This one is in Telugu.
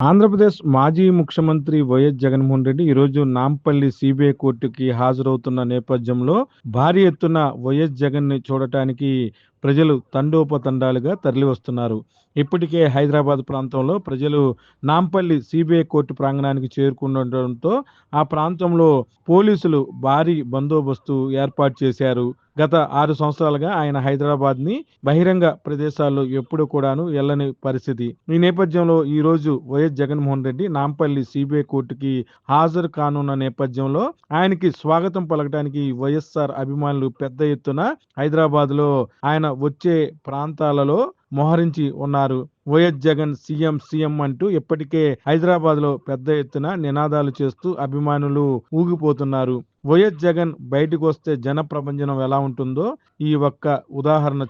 ఆంధ్రప్రదేశ్ మాజీ ముఖ్యమంత్రి వైఎస్ జగన్మోహన్ రెడ్డి ఈరోజు నాంపల్లి సిబిఐ కోర్టుకి హాజరవుతున్న నేపథ్యంలో భారీ ఎత్తున వైఎస్ జగన్ని చూడటానికి ప్రజలు తండోపతండాలుగా తరలివస్తున్నారు. ఇప్పటికే హైదరాబాద్ ప్రాంతంలో ప్రజలు నాంపల్లి సిబిఐ కోర్టు ప్రాంగణానికి చేరుకుండటంతో ఆ ప్రాంతంలో పోలీసులు భారీ బందోబస్తు ఏర్పాటు చేశారు. గత ఆరు సంవత్సరాలుగా ఆయన హైదరాబాద్ని బహిరంగ ప్రదేశాల్లో ఎప్పుడు కూడాను వెళ్ళని పరిస్థితి. ఈ నేపథ్యంలో ఈ రోజు వైఎస్ జగన్మోహన్ రెడ్డి నాంపల్లి సిబిఐ కోర్టుకి హాజరు కానున్న నేపథ్యంలో ఆయనకి స్వాగతం పలకడానికి వైఎస్ఆర్ అభిమానులు పెద్ద ఎత్తున హైదరాబాద్లో ఆయన వచ్చే ప్రాంతాలలో మోహరించి ఉన్నారు. వైఎస్ జగన్ సీఎం సీఎం అంటూ ఇప్పటికే హైదరాబాద్లో పెద్ద ఎత్తున నినాదాలు చేస్తూ అభిమానులు ఊగిపోతున్నారు. వైఎస్ జగన్ బయటకు వస్తే జన ప్రపంచం ఎలా ఉంటుందో ఈ ఒక్క ఉదాహరణ